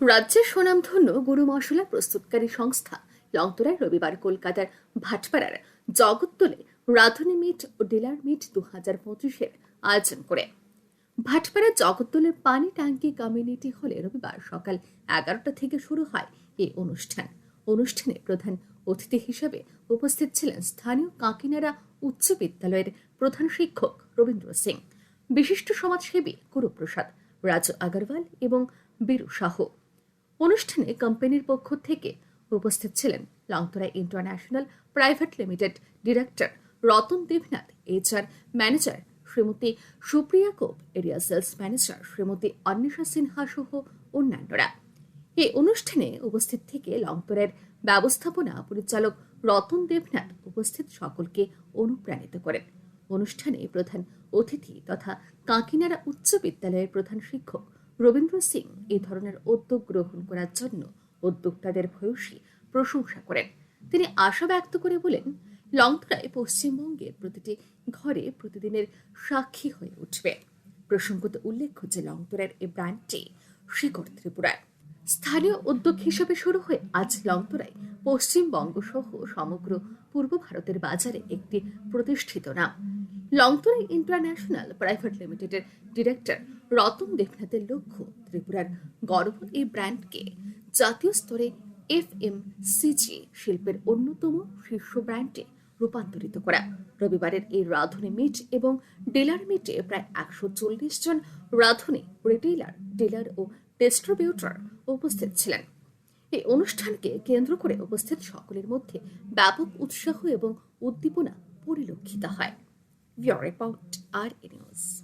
রাজ্যের সুনামধন্য গুরু মশলা প্রস্তুতকারী সংস্থা লংতরায় রবিবার কলকাতার ভাটপাড়ার জগদ্দলে রাধুনী মিট ও ডিলার মিট দু হাজার পঁচিশের আয়োজন করে। ভাটপাড়া জগদ্দলের পানি ট্যাঙ্কি কমিউনিটি হলে রবিবার সকাল এগারোটা থেকে শুরু হয় এই অনুষ্ঠান। অনুষ্ঠানে প্রধান অতিথি হিসেবে উপস্থিত ছিলেন স্থানীয় কাকিনাড়া উচ্চ বিদ্যালয়ের প্রধান শিক্ষক রবীন্দ্র সিং, বিশিষ্ট সমাজসেবী গুরুপ্রসাদ রাজু আগরওয়াল এবং বীরু সাহু। অনুষ্ঠানে কোম্পানির পক্ষ থেকে উপস্থিত ছিলেন Longtarai international private limited director Ratan Debnath, HR manager Shrimati Supriya Kop, area sales manager Shrimati Anwesha Sinha সহ অন্যান্যরা। এই অনুষ্ঠানে উপস্থিত থেকে লংতরের ব্যবস্থাপনা পরিচালক রতন দেবনাথ উপস্থিত সকলকে অনুপ্রাণিত করেন। অনুষ্ঠানে প্রধান অতিথি তথা কাকিনাড়া উচ্চ বিদ্যালয়ের প্রধান শিক্ষক রবীন্দ্র সিং এই ধরনের উদ্যোগ গ্রহণ করার জন্য উদ্যোক্তাদের ভূয়সী প্রশংসা করেন। তিনি আশা ব্যক্ত করে বলেন, লংতরায় পশ্চিমবঙ্গের প্রতিটি ঘরে প্রতিদিনের সাক্ষী হয়ে উঠবে। প্রসঙ্গত উল্লেখ্য যে লংতরার এই ব্র্যান্ডটি শিকড় ত্রিপুরায় স্থানীয় উদ্যোগ হিসেবে শুরু হয়ে আজ লংতরায় পশ্চিমবঙ্গ সহ সমগ্র পূর্ব ভারতের বাজারে একটি প্রতিষ্ঠিত নাম। লংতরাই ইন্টারন্যাশনাল প্রাইভেট লিমিটেডের ডিরেক্টর রতন দেবনাথের লক্ষ্য ত্রিপুরার গর্ব এই ব্র্যান্ডকে। জাতীয় স্তরে এফ এম সিজি শিল্পের অন্যতম শীর্ষ ব্র্যান্ডে রূপান্তরিত করা। রবিবারের এই রাধুনী মিট এবং ডিলার মিটে প্রায় একশো চল্লিশ জন রাধুনী রিটেইলার, ডিলার ও ডিস্ট্রিবিউটর উপস্থিত ছিলেন। এই অনুষ্ঠানকে কেন্দ্র করে উপস্থিত সকলের মধ্যে ব্যাপক উৎসাহ এবং উদ্দীপনা পরিলক্ষিত হয়। we are about our universe.